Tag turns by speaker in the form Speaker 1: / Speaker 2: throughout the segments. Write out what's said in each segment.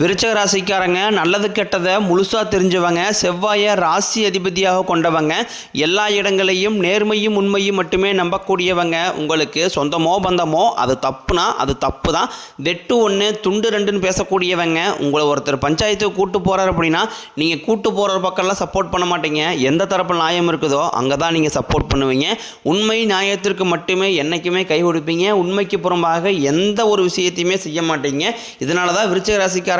Speaker 1: விருச்சக ராசிக்காரங்க நல்லது கெட்டதை முழுசாக தெரிஞ்சவங்க செவ்வாயை ராசி அதிபதியாக கொண்டவங்க எல்லா இடங்களையும் நேர்மையும் உண்மையும் மட்டுமே நம்பக்கூடியவங்க உங்களுக்கு சொந்தமோ பந்தமோ அது தப்புனா அது தப்பு தான் வெட்டு ஒன்று துண்டு ரெண்டுன்னு பேசக்கூடியவங்க உங்களை ஒருத்தர் பஞ்சாயத்துக்கு கூட்டு போகிறார் அப்படின்னா நீங்கள் கூட்டு போகிற பக்கம்லாம் சப்போர்ட் பண்ண மாட்டீங்க. எந்த தரப்பு நியாயம் இருக்குதோ அங்கே தான் நீங்கள் சப்போர்ட் பண்ணுவீங்க. உண்மை நியாயத்திற்கு மட்டுமே என்றைக்குமே கை கொடுப்பீங்க. உண்மைக்கு புறம்பாக எந்த ஒரு விஷயத்தையுமே செய்ய மாட்டீங்க. இதனால தான் விருச்சிக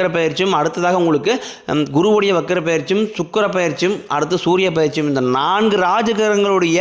Speaker 1: வக்கர பயிற்சியும் அடுத்ததாக உங்களுக்கு குருவுடைய வக்கர பயிற்சியும் சுக்கிர பயிற்சியும் அடுத்து சூரிய பயிற்சியும் இந்த நான்கு ராஜகிரகங்களுடைய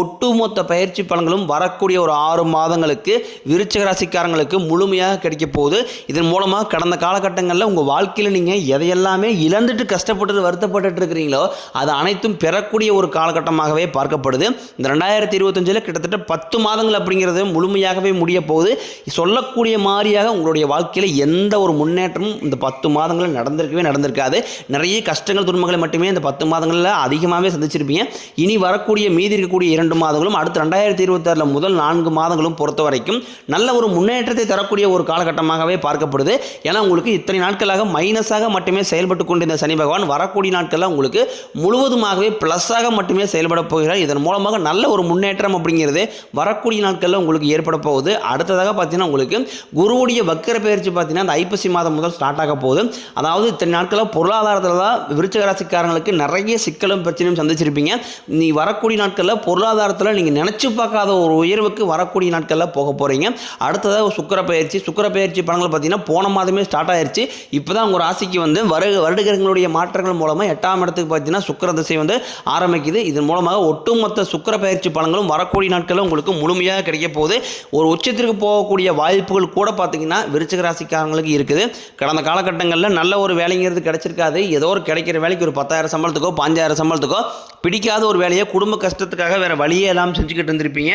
Speaker 1: ஒட்டுமொத்த பயிற்சி பலன்களும் வரக்கூடிய ஒரு ஆறு மாதங்களுக்கு விருச்சக ராசிக்காரங்களுக்கு முழுமையாக கிடைக்க போகுது. இதன் மூலமாக கடந்த காலகட்டங்களில் உங்கள் வாழ்க்கையில் நீங்கள் எதையெல்லாமே இழந்துட்டு கஷ்டப்பட்டு வருத்தப்பட்டுட்டு இருக்கிறீங்களோ அது அனைத்தும் பெறக்கூடிய ஒரு காலகட்டமாகவே பார்க்கப்படுது. இந்த ரெண்டாயிரத்தி இருபத்தஞ்சில் கிட்டத்தட்ட பத்து மாதங்கள் அப்படிங்கிறது முழுமையாகவே முடிய போகுது. சொல்லக்கூடிய மாதிரியாக உங்களுடைய வாழ்க்கையில் எந்த ஒரு முன்னேற்றமும் இந்த பத்து மாதங்களில் நடந்திருக்கவே நடந்திருக்காது. நிறைய கஷ்டங்கள் துன்பங்களை மட்டுமே இந்த பத்து மாதங்களில் அதிகமாகவே சந்திச்சிருப்பீங்க. இனி வரக்கூடிய மீதி இருக்கக்கூடிய இரண்டு மாதங்களும் அடுத்த ரெண்டாயிரத்தி இருபத்தாறில் முதல் நான்கு மாதங்களும் பொறுத்த வரைக்கும் நல்ல ஒரு முன்னேற்றத்தை தரக்கூடிய ஒரு காலகட்டமாகவே பார்க்கப்படுது. ஏன்னா உங்களுக்கு இத்தனை நாட்களாக மைனஸாக மட்டுமே செயல்பட்டு கொண்டிருந்த சனி பகவான் வரக்கூடிய நாட்களில் உங்களுக்கு முழுவதுமாகவே ப்ளஸ்ஸாக மட்டுமே செயல்பட போகிறார். இதன் மூலமாக நல்ல ஒரு முன்னேற்றம் அப்படிங்கிறது வரக்கூடிய நாட்களில் உங்களுக்கு ஏற்பட போகுது. அடுத்ததாக பார்த்தீங்கன்னா உங்களுக்கு குருவுடைய வக்கர பயிற்சி பார்த்தீங்கன்னா அந்த ஐப்பசி மாதம் முதல் ஸ்டார்ட் ஆக போகுது. அதாவது இத்தனை நாட்களில் பொருளாதாரத்தில் தான் விருச்சக ராசிக்காரங்களுக்கு நிறைய சிக்கலும் பிரச்சனையும் சந்திச்சிருப்பீங்க. நீ வரக்கூடிய நாட்களில் பொருளாதாரத்தில் நீங்கள் நினச்சி பார்க்காத ஒரு உயர்வுக்கு வரக்கூடிய நாட்களில் போக போகிறீங்க அடுத்ததாக சுக்கர பயிற்சி. சுக்கர பயிற்சி படங்கள் பார்த்தீங்கன்னா போன மாதமே ஸ்டார்ட் ஆயிருச்சு. இப்போ தான் உங்கள் ராசிக்கு வந்து வரு வருடகிரகங்களுடைய மாற்றங்கள் மூலமாக எட்டாம் இடத்துக்கு பார்த்தீங்கன்னா சுக்கர திசை வந்து ஆரம்பிக்குது. இதன் மூலமாக ஒட்டுமொத்த சுக்கர பயிற்சி பலன்களும் வரக்கூடிய நாட்களில் உங்களுக்கு முழுமையாக கிடைக்க போகுது. ஒரு உச்சத்திற்கு போகக்கூடிய வாய்ப்புகள் கூட பார்த்தீங்கன்னா விருச்சிக ராசிக்காரங்களுக்கு இருக்குது. கடந்த காலகட்டங்களில் நல்ல ஒரு வேலைங்கிறது கிடைச்சிருக்காது. ஏதோ ஒரு கிடைக்கிற வேலைக்கு ஒரு பத்தாயிரம் சம்பளத்துக்கோ பாஞ்சாயிரம் சம்பளத்துக்கோ பிடிக்காத ஒரு வேலையை குடும்ப கஷ்டத்துக்காக வேறு வழியே எல்லாம் செஞ்சுக்கிட்டு இருந்திருப்பீங்க.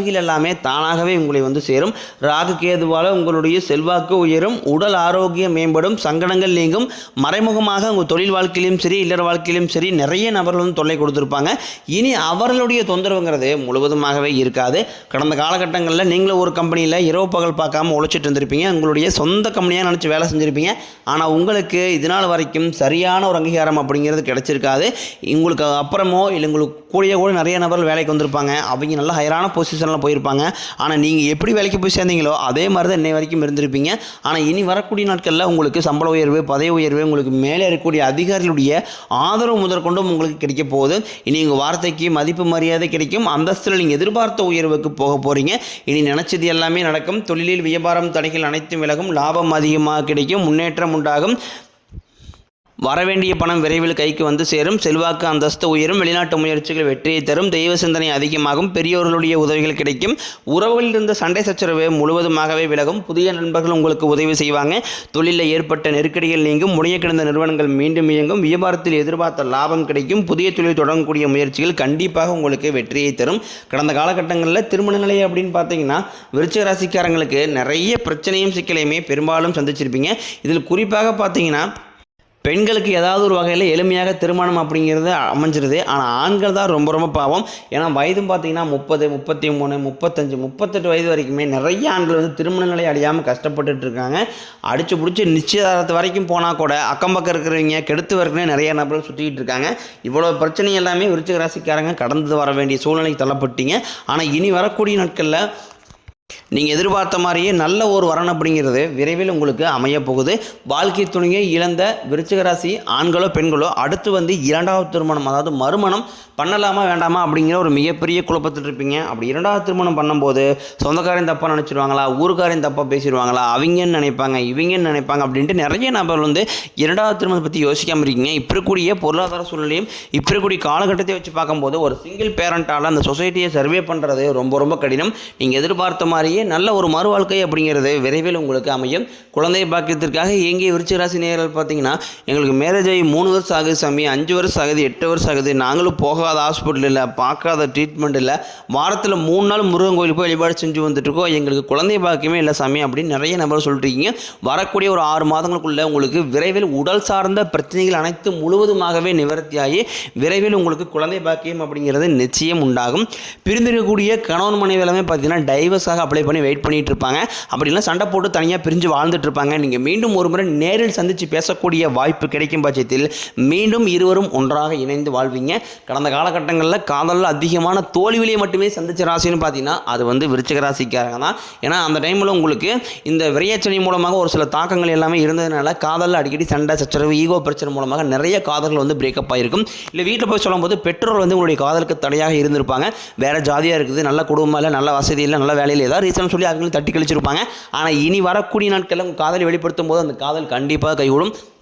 Speaker 1: பதவிகள் எல்லாமே தானாகவே உங்களை வந்து சேரும். ராகு கேதுவால் உங்களுடைய செல்வாக்கு உயரும். உடல் ஆரோக்கியம் மேம்படும். சங்கடங்கள் நீங்கும். மறைமுகமாக உங்கள் தொழில் வாழ்க்கையிலும் சரி இல்லற வாழ்க்கையிலும் சரி நிறைய நபர்கள் வந்து தொல்லை கொடுத்துருப்பாங்க. இனி அவர்களுடைய தொந்தரவுங்கிறது முழுவதுமாகவே இருக்காது. கடந்த காலகட்டங்களில் நீங்களும் ஒரு கம்பெனியில் இரவு பகல் பார்க்காம உழைச்சிட்டு இருந்திருப்பீங்க. உங்களுடைய சொந்த கம்பெனியாக நினச்சி வேலை செஞ்சுருப்பீங்க. ஆனால் உங்களுக்கு இது நாள் வரைக்கும் சரியான ஒரு அங்கீகாரம் அப்படிங்கிறது கிடைச்சிருக்காது. உங்களுக்கு அப்புறமோ இல்லை உங்களுக்கு கூடிய கூட நிறைய நபர்கள் வேலைக்கு வந்திருப்பாங்க. அவங்க நல்ல ஹையரான பொசிஷன் பொசிஷனில் போயிருப்பாங்க. ஆனால் நீங்கள் எப்படி வேலைக்கு போய் சேர்ந்தீங்களோ அதே மாதிரி தான் இன்னை வரைக்கும் இருந்திருப்பீங்க. ஆனால் இனி வரக்கூடிய நாட்களில் உங்களுக்கு சம்பள உயர்வு பதவி உயர்வு உங்களுக்கு மேலே இருக்கக்கூடிய அதிகாரிகளுடைய ஆதரவு முதற்கொண்டும் உங்களுக்கு கிடைக்க போகுது. இனி உங்கள் வார்த்தைக்கு மதிப்பு மரியாதை கிடைக்கும். அந்தஸ்தில் நீங்கள் எதிர்பார்த்த உயர்வுக்கு போக போகிறீங்க இனி நினச்சது எல்லாமே நடக்கும். தொழிலில் வியாபாரம் தடைகள் அனைத்தும் விலகும். லாபம் அதிகமாக கிடைக்கும். முன்னேற்றம் உண்டாகும். வரவேண்டிய பணம் விரைவில் கைக்கு வந்து சேரும். செல்வாக்கு அந்தஸ்து உயரும் வெளிநாட்டு முயற்சிகள் வெற்றியை தரும். தெய்வ சிந்தனை அதிகமாகும். பெரியோர்களுடைய உதவிகள் கிடைக்கும். உறவுகளில் இருந்த சண்டை சச்சரவு முழுவதுமாகவே விலகும். புதிய நண்பர்கள் உங்களுக்கு உதவி செய்வாங்க. தொழிலில் ஏற்பட்ட நெருக்கடிகள் நீங்கும். முடிய கிடந்த நிறுவனங்கள் மீண்டும் இயங்கும். வியாபாரத்தில் எதிர்பார்த்த லாபம் கிடைக்கும். புதிய தொழில் தொடங்கக்கூடிய முயற்சிகள் கண்டிப்பாக உங்களுக்கு வெற்றியை தரும். கடந்த காலகட்டங்களில் திருமண நிலை அப்படின்னு பார்த்தீங்கன்னா விருச்சிக ராசிக்காரங்களுக்கு நிறைய பிரச்சனையும் சிக்கலையுமே பெரும்பாலும் சந்திச்சிருப்பீங்க. இதில் குறிப்பாக பார்த்தீங்கன்னா பெண்களுக்கு ஏதாவது ஒரு வகையில் எளிமையாக திருமணம் அப்படிங்கிறது அமைஞ்சிருது. ஆனால் ஆண்கள் தான் ரொம்ப ரொம்ப பாவம். ஏன்னா வயதும் பார்த்தீங்கன்னா முப்பது முப்பத்தி மூணு முப்பத்தஞ்சு முப்பத்தெட்டு வயது வரைக்குமே நிறைய ஆண்கள் வந்து திருமணங்களை அடையாமல் கஷ்டப்பட்டுட்டு இருக்காங்க. அடிச்சு பிடிச்சி நிச்சயதாரத்து வரைக்கும் போனால் கூட அக்கம் பக்கம் இருக்கிறவங்க கெடுத்து வரக்குனே நிறைய நபர்கள் சுற்றிக்கிட்டு இருக்காங்க. இவ்வளோ பிரச்சனை எல்லாமே விருச்சிக ராசிக்காரங்க கடந்து வர வேண்டிய சூழ்நிலைக்கு தள்ளப்பட்டீங்க. ஆனால் இனி வரக்கூடிய நாட்களில் நீங்கள் எதிர்பார்த்த மாதிரியே நல்ல ஒரு வரன் அப்படிங்கிறது விரைவில் உங்களுக்கு அமையப்போகுது வாழ்க்கை துணையை இழந்த விருச்சிக ராசி ஆண்களோ பெண்களோ அடுத்து வந்து இரண்டாவது திருமணம் அதாவது மறுமணம் பண்ணலாமா வேண்டாமா அப்படிங்கிற ஒரு மிகப்பெரிய குழப்பத்தில் இருப்பீங்க. அப்படி இரண்டாவது திருமணம் பண்ணும்போது சொந்தக்காரையும் தப்பாக நினச்சிடுவாங்களா ஊருக்காரையும் தப்பாக பேசிடுவாங்களா அவங்கன்னு நினைப்பாங்க இவங்கன்னு நினைப்பாங்க அப்படின்ட்டு நிறைய நபர்கள் வந்து இரண்டாவது திருமணத்தை பற்றி யோசிக்காமல் இருக்கீங்க. இப்போ இருக்கக்கூடிய பொருளாதார சூழ்நிலையும் இப்போ இருக்கக்கூடிய காலகட்டத்தை வச்சு பார்க்கும்போது ஒரு சிங்கிள் பேரண்ட்டால் அந்த சொசைட்டியை சர்வே பண்ணுறது ரொம்ப ரொம்ப கடினம். நீங்கள் எதிர்பார்த்த மாதிரியே நல்ல ஒரு மறுவாழ்க்கை அப்படிங்கிறது விரைவில் உங்களுக்கு அமையும். குழந்தை பாக்கியத்திற்காக இயங்கிய விருச்சிக நேரில் பார்த்தீங்கன்னா எங்களுக்கு மேரேஜ் ஆகி மூணு வருஷம் ஆகுது சாமி அஞ்சு வருஷம் ஆகுது எட்டு வருஷம் ஆகுது. நாங்களும் போகாத ஹாஸ்பிட்டல் இல்லை பார்க்காத ட்ரீட்மெண்ட் இல்லை. வாரத்தில் மூணு நாள் முருகன் கோயில் போய் வழிபாடு செஞ்சு வந்துட்டுருக்கோம். எங்களுக்கு குழந்தை பாக்கியமே இல்லை சாமி அப்படின்னு நிறைய நபர் சொல்லிட்டுருக்கீங்க வரக்கூடிய ஒரு ஆறு மாதங்களுக்குள்ள உங்களுக்கு விரைவில் உடல் சார்ந்த பிரச்சனைகள் அனைத்தும் முழுவதுமாகவே நிவர்த்தியாகி விரைவில் உங்களுக்கு குழந்தை பாக்கியம் அப்படிங்கிறது நிச்சயம் உண்டாகும். பிரிந்திருக்கக்கூடிய கணவன் மனைவி எல்லாமே பார்த்தீங்கன்னா டைவர்ஸாக அப்ளை பண்ணி வெயிட் பண்ணிட்டு இருப்பாங்க அப்படிலாம் சண்டை போட்டு தனியாக பிரிஞ்சு வாழ்ந்துட்டு இருப்பாங்க நீங்கள் மீண்டும் ஒரு முறை நேரில் சந்தித்து பேசக்கூடிய வாய்ப்பு கிடைக்கும் பட்சத்தில் மீண்டும் இருவரும் ஒன்றாக இணைந்து வாழ்வீங்க. கடந்த காலகட்டங்களில் காதலில் அதிகமான தோல்வியிலே மட்டுமே சந்திச்ச ராசின்னு பார்த்தீங்கன்னா அது வந்து விருச்சிக ராசிக்காரங்க தான். ஏன்னா அந்த டைமில் உங்களுக்கு இந்த விரையச்சனை மூலமாக ஒரு சில தாக்கங்கள் எல்லாமே இருந்ததுனால காதலில் அடிக்கடி சண்டை சச்சரவு ஈகோ பிரச்சனை மூலமாக நிறைய காதல்கள் வந்து பிரேக்கப் ஆகிருக்கும் இல்லை வீட்டில் போய் சொல்லும்போது பெற்றோர் வந்து உங்களுடைய காதலுக்கு தடையாக இருந்திருப்பாங்க. வேறு ஜாதியாக இருக்குது நல்ல குடும்பம் இல்லை நல்ல வசதி இல்லை நல்ல வேலையில் ஏதாவது ரீசன் சொல்லி அவங்களும் தட்டி கழிச்சிருப்பாங்க. ஆனால் இனி வரக்கூடிய நாட்களில் உங்கள் காதலை வெளிப்படுத்தும் போது அந்த காதல் கண்டிப்பாக கைகூடும்.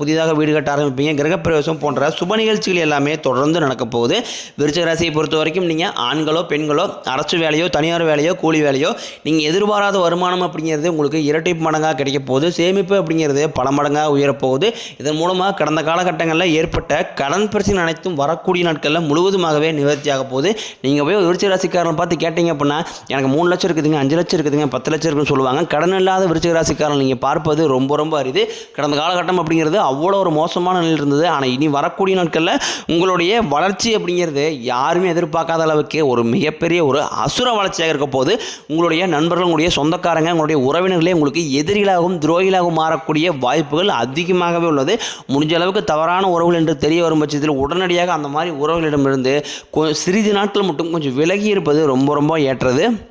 Speaker 1: புதிதாக வீடு கட்ட ஆரம்பிப்பீங்க. கிரகப்பிரவேசம் போன்ற சுப நிகழ்ச்சிகள் எல்லாமே தொடர்ந்து நடக்க போகுது. விருச்சிக ராசியை பொறுத்த வரைக்கும் நீங்கள் ஆண்களோ பெண்களோ அரசு வேலையோ தனியார் வேலையோ கூலி வேலையோ நீங்கள் எதிர்பாராத வருமானம் அப்படிங்கிறது உங்களுக்கு இரட்டை மடங்காக கிடைக்க போகுது. சேமிப்பு அப்படிங்கிறது பல மடங்காக உயரப்போகுது இதன் மூலமாக கடந்த காலகட்டங்களில் ஏற்பட்ட கடன் பிரச்சனை அனைத்தும் வரக்கூடிய நாட்களில் முழுவதுமாகவே நிவர்த்தியாக போகுது. நீங்கள் போய் விருச்சிக ராசிக்காரன் பார்த்து கேட்டீங்க அப்படின்னா எனக்கு மூணு லட்சம் இருக்குதுங்க அஞ்சு லட்சம் இருக்குதுங்க பத்து லட்சம் இருக்குன்னு சொல்லுவாங்க. கடன் இல்லாத விருச்சிக ராசிக்காரன் நீங்கள் பார்ப்பது ரொம்ப ரொம்ப அரிது. கடந்த காலகட்டம் அப்படிங்கிறது அவ்வளோ ஒரு மோசமான நிலையில் இருந்தது. ஆனால் இனி வரக்கூடிய நாட்களில் உங்களுடைய வளர்ச்சி அப்படிங்கிறது யாருமே எதிர்பார்க்காத அளவுக்கு ஒரு மிகப்பெரிய ஒரு அசுர வளர்ச்சியாக இருக்க போது உங்களுடைய நண்பர்கள் உங்களுடைய சொந்தக்காரங்க உங்களுடைய உறவினர்களே உங்களுக்கு எதிரிகளாகவும் துரோகிகளாகவும் மாறக்கூடிய வாய்ப்புகள் அதிகமாகவே உள்ளது. முடிஞ்ச அளவுக்கு தவறான உறவுகள் என்று தெரிய வரும் பட்சத்தில் உடனடியாக அந்த மாதிரி உறவுகளிடமிருந்து கொ- சிறிது நாட்கள் மட்டும் கொஞ்சம் விலகி இருப்பது ரொம்ப ரொம்ப ஏற்றது.